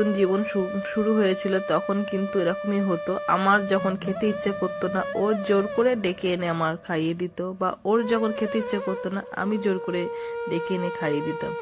নতুন জীবন শুরু হয়েছিল, তখন কিন্তু এরকমই হতো। আমার যখন খেতে ইচ্ছে করতো না, ও জোর করে ডেকে এনে আমার খাইয়ে দিত বা ওর যখন খেতে ইচ্ছে করতো না, আমি জোর করে ডেকে এনে খাইয়ে দিতাম।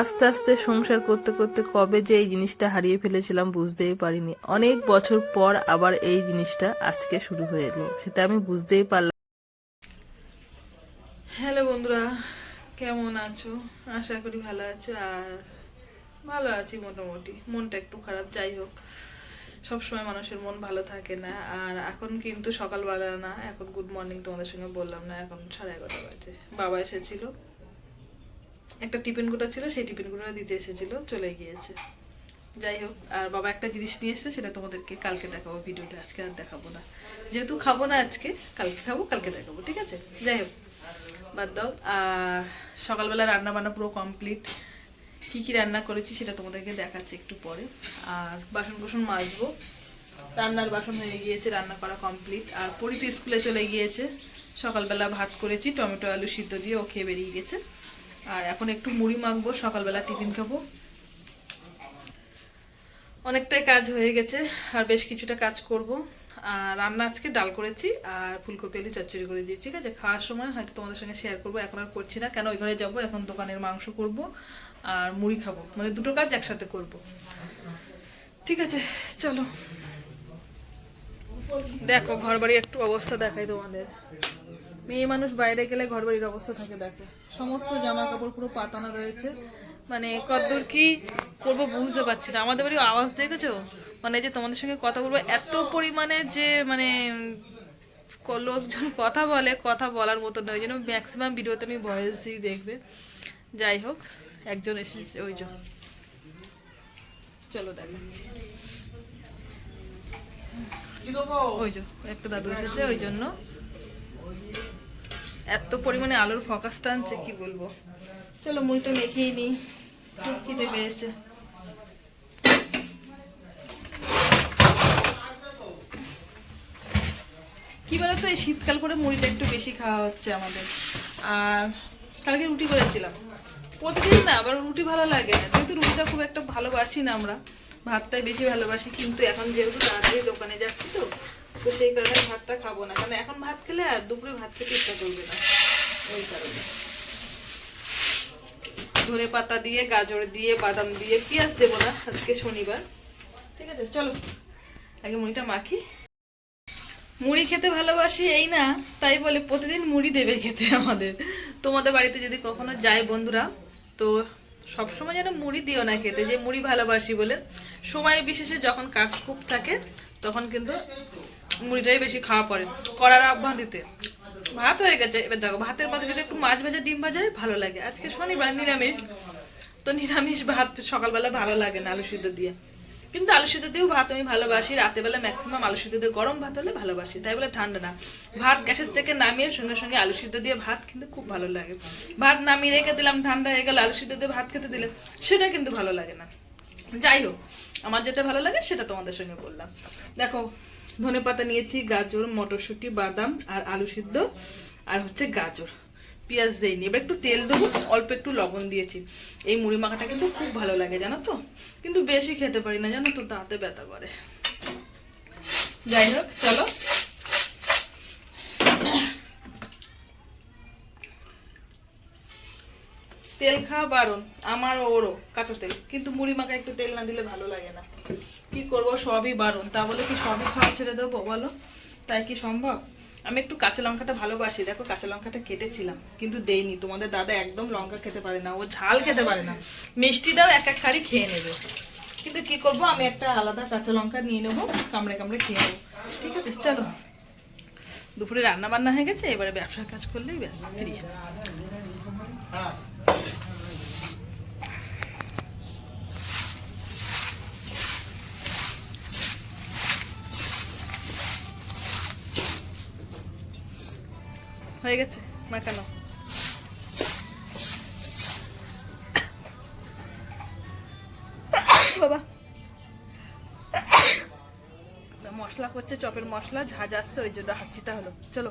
আস্তে আস্তে সংসার করতে করতে কবে যে এই জিনিসটা হারিয়ে ফেলেছিলাম বুঝতেই পারিনি। অনেক বছর পর আবার এই জিনিসটা আজকে শুরু হয়ে এলো, সেটা আমি বুঝতেই পারলাম। হ্যালো বন্ধুরা, কেমন আছো? আশা করি ভালো আছো, আর ভালো আছি মোটামুটি। মনটা একটু খারাপ, যাই হোক। সবসময় মানুষের মন ভালো থাকে না। আর এখন কিন্তু সকালবেলা না, এখন গুড মর্নিং তোমাদের সঙ্গে বললাম না, এখন সাড়ে এগারোটা বাজে। বাবা এসেছিল। একটা টিফিন গুটা ছিল, সেই টিফিন গুটা দিতে এসেছিল, চলে গিয়েছে। যাই হোক, আর বাবা একটা জিনিস নিয়ে এসেছে, সেটা তোমাদেরকে কালকে দেখাবো ভিডিওতে। আজকে আর দেখাবো না। যেহেতু খাব না আজকে, কালকে খাব, কালকে দেখাবো, ঠিক আছে? যাই হোক, বাদ দাও। আর সকালবেলা রান্না বান্না পুরো কমপ্লিট কি কি রান্না করেছি সেটা তোমাদেরকে দেখাচ্ছি একটু পরে। আর বাসন কোসন মাজবো। রান্নার বাসন হয়ে গিয়েছে, রান্না করা কমপ্লিট আর পরিতে স্কুলে চলে গিয়েছে। সকালবেলা ভাত করেছি, টমেটো, আলু সিদ্ধ দিয়ে ও খেয়ে বেরিয়ে গেছে। আর এখন একটু মুড়ি মাখবো, সকালবেলা টিফিন খাব। অনেকটাই কাজ হয়ে গেছে, আর বেশ কিছুটা কাজ করব। রান্না আজকে ডাল করেছি আর ফুলকপি, আলু, চচ্চড়ি করে দিয়েছি, ঠিক আছে? খাওয়ার সময় হয়তো তোমাদের সঙ্গে শেয়ার করব, এখন আর করছি না। কেন? ওই ঘরে যাব, এখন দোকানের মাংস করব আর মুড়ি খাব। মানে দুটো কাজ একসাথে করব। ঠিক আছে, চলো। দেখো ঘর বাড়ির একটু অবস্থা দেখাই তোমাদের। মেয়ে মানুষ বাইরে গেলে ঘর বাড়ির অবস্থা থাকে, দেখো। সমস্ত জামা কাপড় পুরো পাতানো রয়েছে। মানে কতদূর কি করব বুঝতে পারছি না। আমাদের বাড়ির আওয়াজ দেখেছ? মানে যে তোমাদের সঙ্গে কথা বলব, এত পরিমাণে যে মানে লোকজন কথা বলে, কথা বলার মতো নয়। ওই জন্য ম্যাক্সিমাম ভিডিওতে আমি ভয়েসই দেখবে। যাই হোক, একজন এসেছে, ওই জন্য চলো দেখাচ্ছি। ওই যে, একটা দাদু এসেছে, ওই জন্য। এত পরিমাণে আলুর ফকাস টানছে কি বলব? চলো মুড়িটা মেখেই নিই। খিদে পেয়েছে। কি বলতো, এই শীতকাল করে মুড়িটা একটু বেশি খাওয়া হচ্ছে আমাদের। আর কালকে রুটি করেছিলাম। প্রতিদিন না, আবার রুটি ভালো লাগে না। যেহেতু রুটিটা খুব একটা ভালোবাসি না আমরা, ভাতটাই বেশি ভালোবাসি। কিন্তু এখন যেহেতু তাড়াতাড়ি দোকানে যাচ্ছি তো তো সেই কারণে ভাতটা খাব না। কারণ এখন ভাত খেলে আর দুপুরে ভাত খেতে ইচ্ছা করবে না। ওই কারণে। ধনে পাতা দিয়ে, গাজর দিয়ে, বাদাম দিয়ে, পেঁয়াজ দেবো না আজকে শনিবার। ঠিক আছে, চলো। আগে মুড়িটা মাখি। মুড়ি খেতে ভালোবাসি, এই না, তাই বলে প্রতিদিন মুড়ি দেবে খেতে আমাদের। তোমাদের বাড়িতে যদি কখনো যায় বন্ধুরা, তো সবসময় যেন মুড়ি দিও না খেতে, যে মুড়ি ভালোবাসি বলে। সময় বিশেষে যখন কাজ খুব থাকে, তখন কিন্তু মুড়িটাই বেশি খাওয়া পড়ে। করার আহ্বান দিতে। ভাত হয়ে গেছে। এবার দেখো, ভাতের পাতে যদি একটু মাছ ভাজা ডিম ভাজা হয়, ভালো লাগে। আজকে শনিবার, নিরামিষ। তো নিরামিষ ভাত সকালবেলা ভালো লাগে না, আলু সিদ্ধ দিয়ে। কিন্তু আলু সিদ্ধ দিয়েও ভাত আমি ভালোবাসি। রাতে বেলা ম্যাক্সিমাম আলু সিদ্ধ দিয়ে গরম ভাত হলে ভালোবাসি। তাই বলে ঠান্ডা না। ভাত গ্যাসের থেকে নামিয়ে সঙ্গে সঙ্গে আলু সিদ্ধ দিয়ে ভাত কিন্তু খুব ভালো লাগে। ভাত নামিয়ে রেখে দিলাম, ঠান্ডা হয়ে গেল, আলু সিদ্ধ দিয়ে ভাত খেতে দিলে সেটা কিন্তু ভালো লাগে না। যাই হোক, আমার যেটা ভালো লাগে সেটা তোমাদের সঙ্গে বললাম। দেখো ধনে পাতা নিয়েছি, গাজর, মটরশুঁটি, বাদাম আর আলু সিদ্ধ আর হচ্ছে গাজর। পেঁয়াজ দেয়নি এবার একটু তেল দেবো, অল্প একটু লবণ দিয়েছি। এই মুড়ি মাখাটা কিন্তু খুব ভালো লাগে, জানো তো? কিন্তু বেশি খেতে পারি না, জানো তো? দাঁতে ব্যথা করে। যাই হোক, চলো। তেল খাওয়া বারণ, আমার ওরও কাঁচা তেল। কিন্তু মুড়ি মাখা একটু তেল না দিলে ভালো লাগে না। কি করব? সবই বারণ। তা বলে কি সবই খাওয়া ছেড়ে দেবো, বলো? তাই কি সম্ভব? আমি একটু কাঁচা লঙ্কাটা ভালোবাসি। দেখো, কাঁচা লঙ্কাটা কেটেছিলাম, কিন্তু দেইনি। তোমাদের দাদা একদম লঙ্কা খেতে পারে না, ও ঝাল খেতে পারে না। মিষ্টি দাও এক এক খাড়ি খেয়ে নেবে। কিন্তু কি করব, আমি একটা আলাদা কাঁচা লঙ্কা নিয়ে নেব, কামড়ে কামড়ে খেয়ে নেব। ঠিক আছে, চলো। দুপুরে রান্না বান্না হয়ে গেছে, এবারে ব্যবসার কাজ করলেই ব্যাস, ফ্রি। হয়ে গেছে মাখানো মশলা করছে, চপের মশলা ঝাঁজ আসছে ওই জন্য হাঁচিটা হলো। চলো।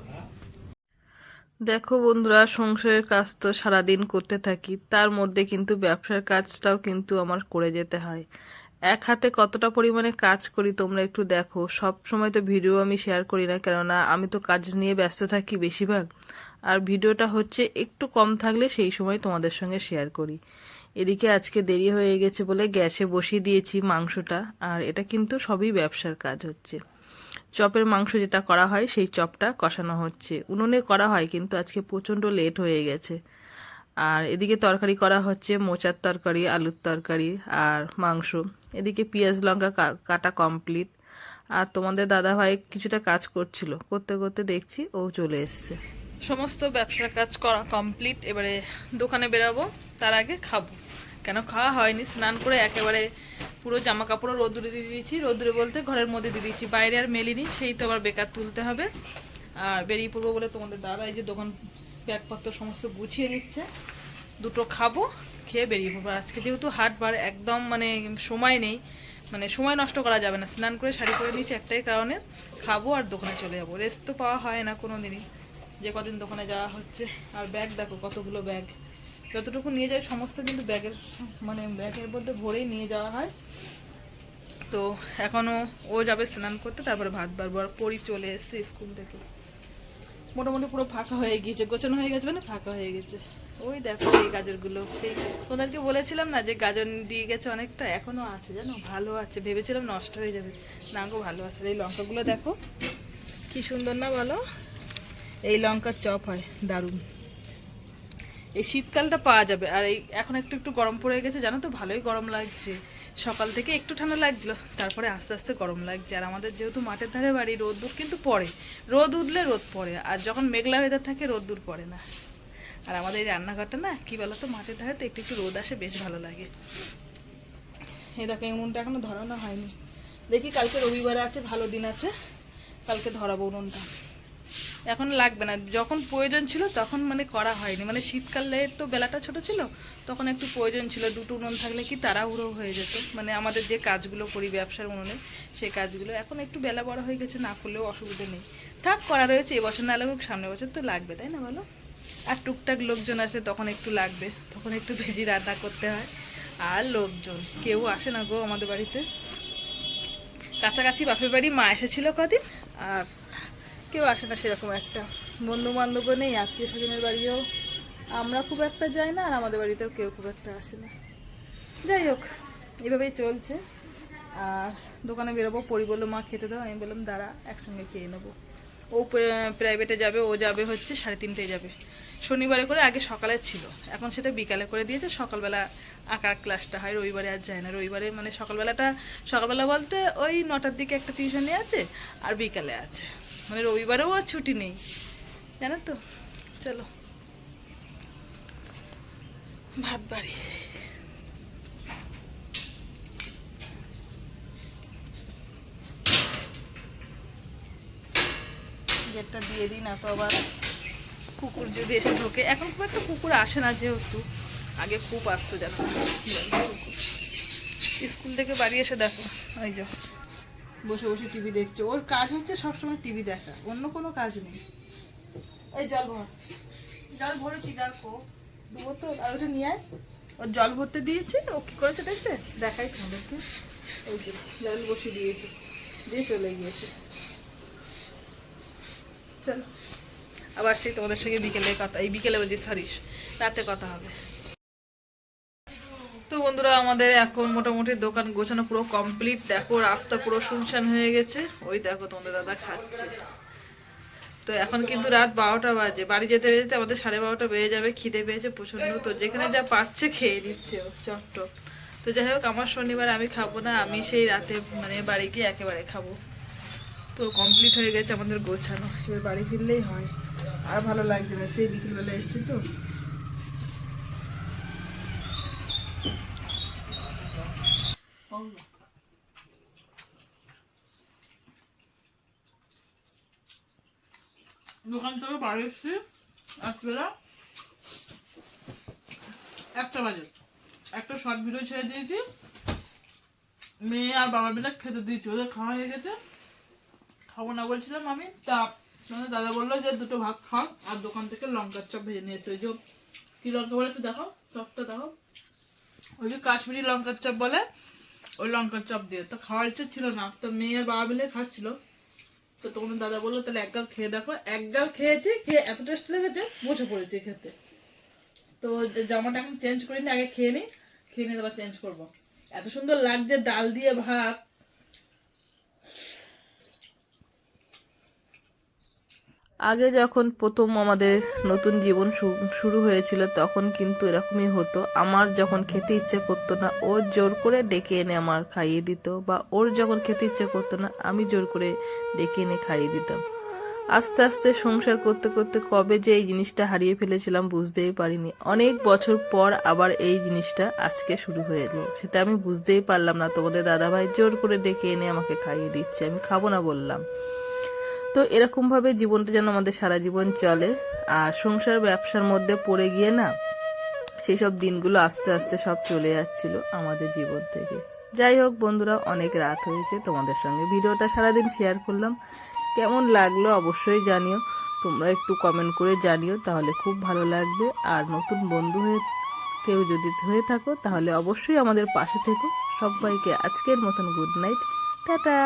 দেখো বন্ধুরা, সংসারের কাজ তো সারাদিন করতে থাকি, তার মধ্যে কিন্তু ব্যবসার কাজটাও কিন্তু আমার করে যেতে হয়। এক হাতে কতটা পরিমাণে কাজ করি তোমরা একটু দেখো। সব সময় তো ভিডিও আমি শেয়ার করি না, কেননা আমি তো কাজ নিয়ে ব্যস্ত থাকি বেশিরভাগ। আর ভিডিওটা হচ্ছে একটু কম থাকলে সেই সময় তোমাদের সঙ্গে শেয়ার করি। এদিকে আজকে দেরি হয়ে গেছে বলে গ্যাসে বসিয়ে দিয়েছি মাংসটা, আর এটা কিন্তু সবই ব্যবসার কাজ হচ্ছে। চপের মাংস যেটা করা হয় সেই চপটা কষানো হচ্ছে। উনুনে করা হয় কিন্তু আজকে প্রচণ্ড লেট হয়ে গেছে। আর এদিকে তরকারি করা হচ্ছে মোচার তরকারি, আলুর তরকারি আর মাংস। এদিকে পেঁয়াজ লঙ্কা কাটা কমপ্লিট আর তোমাদের দাদা ভাই কিছুটা কাজ করছিল। করতে করতে দেখছি ও চলে এসছে। সমস্ত ব্যবসার কাজ করা কমপ্লিট এবারে দোকানে বেরাবো, তার আগে খাব। কেন খাওয়া হয়নি? স্নান করে একেবারে পুরো জামা কাপড়ও রোদ্দুরে দিয়ে দিয়েছি। রোদ্দুরে বলতে ঘরের মধ্যে দিয়ে দিয়েছি। বাইরে আর মেলিনি, সেই তো আবার বেকার তুলতে হবে। আর বেরিয়ে পড়ব বলে তোমাদের দাদা এই যে দোকান ব্যাগপত্র সমস্ত গুছিয়ে নিচ্ছে। দুটো খাব, খেয়ে বেরিয়ে পড়ব। আজকে যেহেতু হাট বার একদম মানে সময় নেই। মানে সময় নষ্ট করা যাবে না। স্নান করে শাড়ি পরে নিয়েছি একটাই কারণে খাব আর দোকানে চলে যাব। রেস্ট তো পাওয়া হয় না কোনো দিনই যে কদিন দোকানে যাওয়া হচ্ছে। আর ব্যাগ দেখো, কতগুলো ব্যাগ। যতটুকু নিয়ে যায় সমস্ত কিন্তু ব্যাগের মানে ব্যাগের মধ্যে ভরেই নিয়ে যাওয়া হয়। তো এখনও ও যাবে স্নান করতে, তারপরে ভাত বারবার পরি চলে এসছে স্কুল থেকে। মোটামুটি পুরো ফাঁকা হয়ে গিয়েছে, গোছানো হয়ে গেছে মানে ফাঁকা হয়ে গেছে। ওই দেখো এই গাজরগুলো, সেই ওদেরকে বলেছিলাম না যে গাজর দিয়ে গেছে অনেকটা, এখনও আছে জানো, ভালো আছে, ভেবেছিলাম নষ্ট হয়ে যাবে। না গো, ভালো আছে। এই লঙ্কাগুলো দেখো, কি সুন্দর না বলো? এই লঙ্কার চপ হয়, দারুণ। এই শীতকালটা পাওয়া যাবে। আর এই এখন একটু একটু গরম পড়ে গেছে, জানো তো? ভালোই গরম লাগছে। সকাল থেকে একটু ঠান্ডা লাগছিল, তারপরে আস্তে আস্তে গরম লাগছে। আর আমাদের যেহেতু মাঠের ধারে বাড়ি রোদ্দুর কিন্তু পড়ে। রোদ উঠলে রোদ পড়ে, আর যখন মেঘলা ওয়েদার থাকে রোদ্দুর পড়ে না। আর আমাদের এই রান্নাঘরটা না, কী বলো তো মাঠের ধারে তো একটু একটু রোদ আসে, বেশ ভালো লাগে। এই দেখো, এই উনুনটা এখনও ধরানো হয়নি। দেখি কালকে রবিবার আছে, ভালো দিন আছে। কালকে ধরাবো উনুনটা। এখন লাগবে না। যখন প্রয়োজন ছিল তখন মানে করা হয়নি। মানে শীতকালে তো বেলাটা ছোট ছিল, তখন একটু প্রয়োজন ছিল। দুটো উনুন থাকলে কি তাড়াহুড়ো হয়ে যেত। মানে আমাদের যে কাজগুলো করি ব্যবসার উনুনে, সেই কাজগুলো এখন একটু বেলা বড় হয়ে গেছে, না করলেও অসুবিধা নেই। থাক, করা রয়েছে এবছর না লাগুক, সামনের বছর তো লাগবে, তাই না বলো? আর টুকটাক লোকজন আসে তখন একটু লাগবে, তখন একটু ভেজি রান্না করতে হয়। আর লোকজন, কেউ আসে না গো আমাদের বাড়িতে। কাছাকাছি বাপের বাড়ি, মা এসেছিল কদিন, আর কেউ আসে না সেরকম একটা। বন্ধু বান্ধবও নেই আত্মীয় স্বজনের বাড়িও। আমরা খুব একটা যাই না, আর আমাদের বাড়িতেও কেউ খুব একটা আসে না। যাই হোক, এভাবেই চলছে। আর দোকানে বেরোবো, পরি বলল, মা, খেতে দাও। আমি বললাম, দাঁড়া, একসঙ্গে খেয়ে নেব। ও প্রাইভেটে যাবে, ও যাবে হচ্ছে সাড়ে তিনটেয় যাবে। শনিবারে করে আগে সকালে ছিল। এখন সেটা বিকালে করে দিয়েছে, সকালবেলা আঁকার ক্লাসটা হয়, রবিবারে আর যায় না। রবিবারে মানে সকালবেলাটা, সকালবেলা বলতে ওই নটার দিকে একটা টিউশনি আছে, আর বিকালে আছে। মানে রবিবারেও আর ছুটি নেই। জানো তো? চলো। ভাত বাড়ি। গেটটা দিয়ে দিই না তো আবার। কুকুর যদি এসে ঢোকে। এখন খুব একটা কুকুর আসে না যেহেতু। আগে খুব আসতো, জানো স্কুল থেকে বাড়ি এসে দেখো। ওই যে। বসে বসে টিভি দেখছে। ওর কাজ হচ্ছে সবসময় টিভি দেখা অন্য কোনো কাজ নেই। এই জল ভর। জল ভরেছি দেখো তো আর ওটা নিয়ে আয়। ওর জল ভরতে দিয়েছি ও কি করেছে দেখতে? দেখাই তো তোমাদেরকে। ওই যে জল বসে দিয়েছে দিয়ে চলে গিয়েছে। চলো। আবার সেই তোমাদের সঙ্গে বিকেলে কথা এই বিকেলে বলছি সরি রাতে কথা হবে। বন্ধুরা, আমাদের এখন মোটামুটি দোকান গোছানো পুরো কমপ্লিট দেখো, রাস্তা পুরো শুনশান হয়ে গেছে। ওই দেখো, তোমাদের দাদা খাচ্ছে। তো এখন কিন্তু রাত বারোটা বাজে। বাড়ি যেতে যেতে আমাদের সাড়ে বারোটা বেজে যাবে, খিদে পেয়েছে প্রচণ্ড তো যেখানে যা পাচ্ছে খেয়ে দিচ্ছে ও চট্টক তো যাই হোক, আমার শনিবার আমি খাব না, আমি সেই রাতে মানে বাড়ি গিয়ে একেবারে খাব। পুরো কমপ্লিট হয়ে গেছে আমাদের গোছানো। এবার বাড়ি ফিরলেই হয়। আর ভালো লাগছে না, সেই বিকেলবেলা এসেছি তো। দোকান থেকে বাড়ি এসছি রাত্রিবেলা একটা বাজে। একটা শর্ট ভিডিও ছেড়ে দিয়েছি। মেয়ে আর বাবা মিলে খেতে দিয়েছি। ওদের খাওয়া হয়ে গেছে। খাব না বলছিলাম আমি। তা দাদা বলল যে দুটো ভাত খাও আর দোকান থেকে লঙ্কার চপ ভেজে নিয়ে এসে। যে কি লঙ্কা বলে একটু দেখো চপটা দেখো ওই যে কাশ্মীরি লঙ্কার চপ বলে। ওই লঙ্কার চপ দিয়ে। তো খাওয়ার ইচ্ছে ছিল না, তো মেয়ের বাবা মিলে খাচ্ছিল। তো তখন দাদা বলল, তাহলে এক গাল খেয়ে দেখো। এক গাল খেয়েছি, খেয়ে এত টেস্ট লেগেছে বসে পড়েছি খেতে তো জামাটা এখন চেঞ্জ করিনি, আগে খেয়ে নিই খেয়ে নিয়ে তারপর চেঞ্জ করব। এত সুন্দর লাগছে, ডাল দিয়ে ভাত আগে যখন প্রথম আমাদের নতুন জীবন শুরু হয়েছিল, তখন কিন্তু এরকমই হতো। আমার যখন খেতে ইচ্ছে করতো না, ও জোর করে ডেকে এনে আমার খাইয়ে দিত বা ওর যখন খেতে ইচ্ছে করতো না, আমি জোর করে ডেকে এনে খাইয়ে দিতাম। আস্তে আস্তে সংসার করতে করতে কবে যে এই জিনিসটা হারিয়ে ফেলেছিলাম বুঝতেই পারিনি। অনেক বছর পর আবার এই জিনিসটা আজকে শুরু হয়ে এলো সেটা আমি বুঝতেই পারলাম না। তোমাদের দাদাভাই জোর করে ডেকে এনে আমাকে খাইয়ে দিচ্ছে। আমি খাব না বললাম। তো এরকম ভাবে জীবনটা যেন আমাদের সারা জীবন চলে। আর সংসার ব্যবসার মধ্যে পড়ে গিয়ে না সেই সব দিনগুলো আস্তে আস্তে সব চলে যাচ্ছিল আমাদের জীবন থেকে। যাই হোক বন্ধুরা, অনেক রাত হয়েছে, তোমাদের সঙ্গে ভিডিওটা সারাদিন শেয়ার করলাম। কেমন লাগল অবশ্যই জানিও, তোমরা একটু কমেন্ট করে জানিও, তাহলে খুব ভালো লাগবে। আর নতুন বন্ধু হয়ে, কেউ যদি হয়ে থাকো, তাহলে অবশ্যই আমাদের পাশে থেকো। সবাইকে আজকের মতন গুড নাইট টাটা!